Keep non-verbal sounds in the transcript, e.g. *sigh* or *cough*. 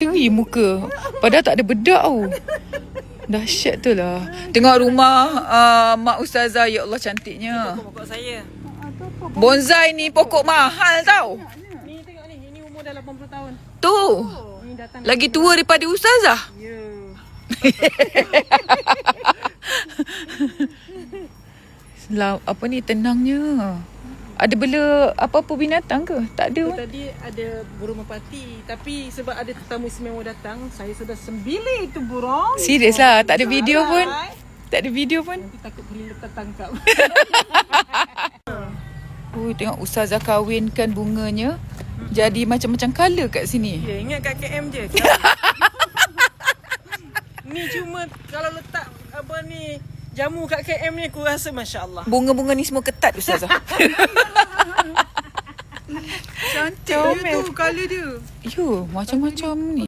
Tinggi muka. Padahal tak ada bedak tau. Dahsyat tu lah. Tengok rumah uh, Mak Ustazah. Ya Allah cantiknya. Pokok saya. Bonsai ni pokok mahal tau. Ni tengok ni, ini umur dah 80 tahun. Tu. Datang. Lagi tua daripada Ustazah. Ya. Selam, *laughs* apa ni tenangnya. Ada bela apa-apa binatang ke? Tak ada. Pun. tadi ada burung merpati tapi sebab ada tetamu istimewa datang, saya sudah sembili itu burung. Serius lah. Tak ada video pun. Alright. Tak ada video pun. Nanti takut pelila tertangkap. *laughs* Ui, tengok Ustazah kahwinkan bunganya. Jadi macam-macam colour kat sini. ya, ingat kat KM je. *laughs* ni cuma kalau letak apa ni jamu kat KM ni aku rasa masya-Allah. Bunga-bunga ni semua ketat Ustazah. *laughs* Cantik dia tu colour dia. Yo, macam-macam ni.